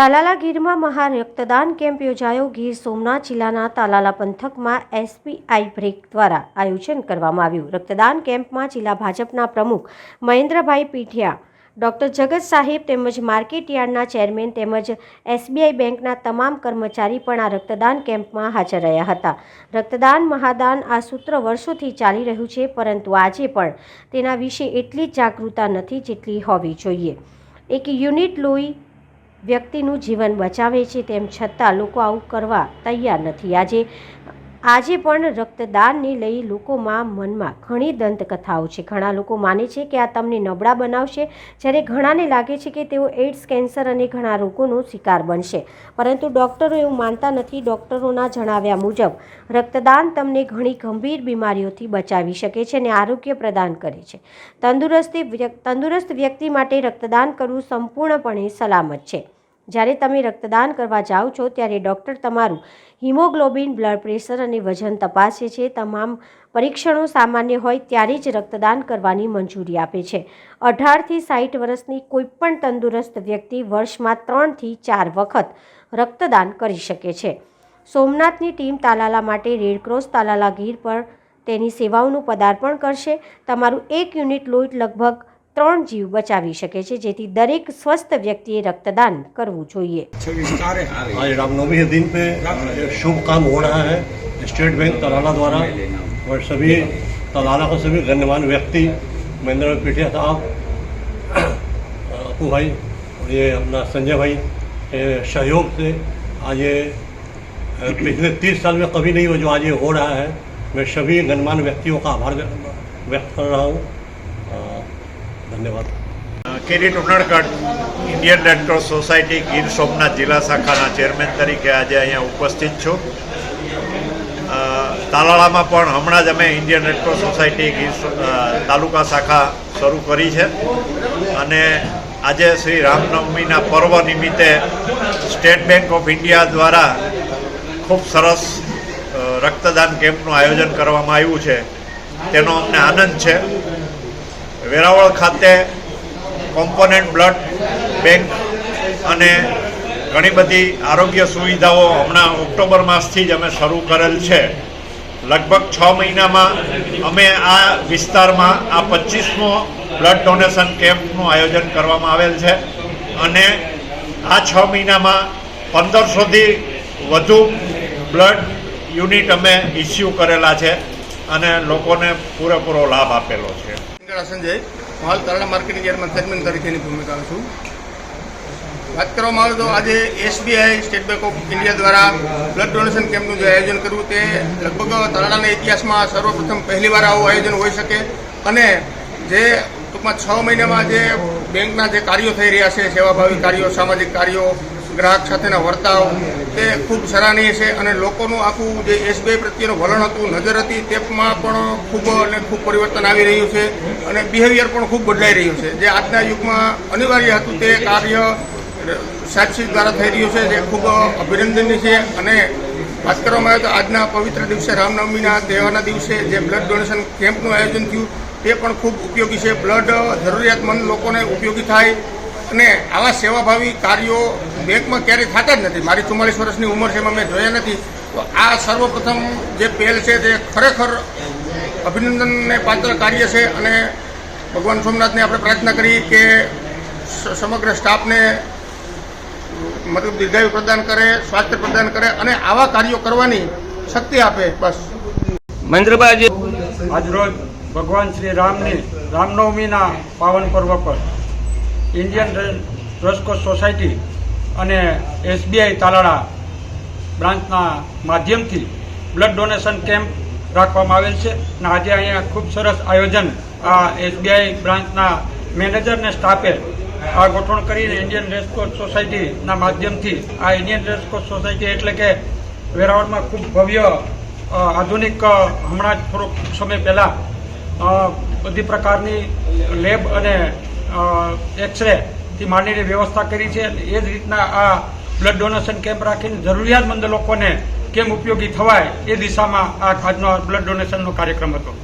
તાલાલા ગીરમાં મહા રક્તદાન કેમ્પ યોજાયો. ગીર સોમનાથ જિલ્લાના તાલાલા પંથકમાં એસબીઆઈ બ્રેક દ્વારા આયોજન કરવામાં આવ્યું. રક્તદાન કેમ્પમાં જિલ્લા ભાજપના પ્રમુખ મહેન્દ્રભાઈ પીઠિયા, ડોક્ટર જગત સાહેબ તેમજ માર્કેટ યાર્ડના ચેરમેન તેમજ એસબીઆઈ બેંકના તમામ કર્મચારી પણ આ રક્તદાન કેમ્પમાં હાજર રહ્યા હતા. રક્તદાન મહાદાન આ સૂત્ર વર્ષોથી ચાલી રહ્યું છે, પરંતુ આજે પણ તેના વિશે એટલી જ જાગૃતતા નથી જેટલી હોવી જોઈએ. એક યુનિટ લોહી વ્યક્તિનું જીવન બચાવે છે તેમ છતાં લોકો આવું કરવા તૈયાર નથી. આજે આજે પણ રક્તદાનને લઈ લોકોમાં મનમાં ઘણી દંતકથાઓ છે. ઘણા લોકો માને છે કે આ તમને નબળા બનાવશે, જ્યારે ઘણાને લાગે છે કે તેઓ એઇડ્સ, કેન્સર અને ઘણા રોગોનો શિકાર બનશે. પરંતુ ડૉક્ટરો એવું માનતા નથી. ડૉક્ટરોના જણાવ્યા મુજબ, રક્તદાન તમને ઘણી ગંભીર બીમારીઓથી બચાવી શકે છે અને આરોગ્ય પ્રદાન કરે છે. તંદુરસ્તી તંદુરસ્ત વ્યક્તિ માટે રક્તદાન કરવું સંપૂર્ણપણે સલામત છે. જ્યારે તમે રક્તદાન કરવા જાઓ છો, ત્યારે ડૉક્ટર તમારું હિમોગ્લોબિન, બ્લડ પ્રેશર અને વજન તપાસે છે. તમામ પરીક્ષણો સામાન્ય હોય ત્યારે જ રક્તદાન કરવાની મંજૂરી આપે છે. અઢારથી સાઠ વર્ષની કોઈપણ તંદુરસ્ત વ્યક્તિ વર્ષમાં ત્રણથી ચાર વખત રક્તદાન કરી શકે છે. સોમનાથની ટીમ તાલાલા માટે રેડક્રોસ તાલાલા ગીર પર તેની સેવાઓનું પદાર્પણ કરશે. તમારું એક યુનિટ લોહી લગભગ ત્રણ જીવ બચાવી શકે છે જેથી દરેક સ્વસ્થ વ્યક્તિએ રક્તદાન કરવું જોઈએ आज रामनवमी के दिन पे शुभ काम हो रहा है स्टेट बैंक तलाला द्वारा और सभी तलाला के सभी गण्यमान्य व्यक्ति महेंद्र पीठिया साहब अपू भाई और ये अपना संजय भाई के सहयोग से आज ये अ, पिछले तीस साल में कभी नहीं हुआ जो आज ये हो रहा है मैं सभी गणमान्य व्यक्तियों का आभार व्य- व्यक्त कर रहा हूँ अ, ધન્યવાદ. કેરી ટુનડકટ Indian red cross society Gir Somnath જિલ્લા શાખાના ચેરમેન તરીકે આજે અહીંયા ઉપસ્થિત છું. તાલાળામાં પણ હમણાં જ અમે Indian red cross society Gir તાલુકા શાખા શરૂ કરી છે. અને આજે શ્રી રામનવમીના પર્વ નિમિત્તે સ્ટેટ બેંક ઓફ ઇન્ડિયા દ્વારા ખૂબ સરસ રક્તદાન કેમ્પનું આયોજન કરવામાં આવ્યું છે. તેનો અમને આનંદ છે. વેરાવળ ખાતે કોમ્પોનન્ટ બ્લડ બેંક અને ઘણી બધી આરોગ્ય સુવિધાઓ હમણાં ઓક્ટોબર માસથી જ અમે શરૂ કરેલ છે. લગભગ છ મહિનામાં અમે આ વિસ્તારમાં આ પચીસમો બ્લડ ડોનેશન કેમ્પનું આયોજન કરવામાં આવેલ છે અને આ છ મહિનામાં પંદરસોથી વધુ બ્લડ યુનિટ અમે ઇસ્યુ કરેલા છે અને લોકોને પૂરેપૂરો લાભ આપેલો છે. સિંગડા સંજય હાલ તારણા માર્કેટિંગ યાર્ડમાં ચેરમેન તરીકેની ભૂમિકા છું. વાત કરવામાં આવે તો આજે SBI, state bank of India દ્વારા બ્લડ ડોનેશન કેમ્પનું જે આયોજન કરવું તે લગભગ તરણાના ઇતિહાસમાં સર્વપ્રથમ પહેલીવાર આવું આયોજન હોઈ શકે. અને જે ટૂંકમાં છ મહિનામાં જે બેંકના જે કાર્યો થઈ રહ્યા છે, સેવાભાવી કાર્યો, સામાજિક કાર્યો ગ્રાહક સાથેના વર્તાવ તે ખૂબ સરાહનીય છે અને લોકોનું આખું જે એસબીઆઈ પ્રત્યેનું વલણ હતું, નજર હતી, તેમાં પણ ખૂબ અને ખૂબ પરિવર્તન આવી રહ્યું છે અને બિહેવિયર પણ ખૂબ બદલાઈ રહ્યું છે. જે આજના યુગમાં અનિવાર્ય હતું તે કાર્ય સાક્ષી દ્વારા થઈ રહ્યું છે, જે ખૂબ અભિનંદનીય છે અને વાત કરવામાં આવે તો આજના પવિત્ર દિવસે રામનવમીના તહેવારના દિવસે જે બ્લડ ડોનેશન કેમ્પનું આયોજન થયું, તે પણ ખૂબ ઉપયોગી છે. બ્લડ જરૂરિયાતમંદ લોકોને ઉપયોગી થાય અને આવા સેવાભાવી કાર્યો બેંકમાં ક્યારેય થતા જ નથી. મારી ચુમ્માલીસ વર્ષની ઉંમર છે એમાં મેં જોયા નથી. તો આ સર્વપ્રથમ જે પહેલ છે તે ખરેખર અભિનંદનને પાત્ર કાર્ય છે અને ભગવાન સોમનાથને આપણે પ્રાર્થના કરી કે સ- સમગ્ર સ્ટાફને મતલબ દીર્ઘાયુ પ્રદાન કરે સ્વાસ્થ્ય પ્રદાન કરે અને આવા કાર્યો કરવાની શક્તિ આપે. બસ. મહેન્દ્રભાઈ આજે આજરોજ ભગવાન શ્રી રામની રામનવમીના પાવન પર્વ પર ઇન્ડિયન રેસકોર્સ સોસાયટી અને એસબીઆઈ તાલાળા બ્રાન્ચના માધ્યમથી બ્લડ ડોનેશન કેમ્પ રાખવામાં આવેલ છે અને આજે અહીંયા ખૂબ સરસ આયોજન આ એસબીઆઈ બ્રાન્ચના મેનેજર અને સ્ટાફે આ ગોઠવણ કરીને ઇન્ડિયન રેસકોર્સ સોસાયટીના માધ્યમથી આ ઇન્ડિયન રેસકોર્સ સોસાયટી એટલે કે વેરાવળમાં ખૂબ ભવ્ય આધુનિક હમણાં જ થોડોક સમય પહેલાં બધી પ્રકારની લેબ અને એક્સરેથી માંડીને વ્યવસ્થા કરી છે. એ જ રીતના આ બ્લડ ડોનેશન કેમ્પ રાખીને જરૂરિયાતમંદ લોકોને કેમ ઉપયોગી થવાય એ દિશામાં આ આજનો બ્લડ ડોનેશનનો કાર્યક્રમ હતો.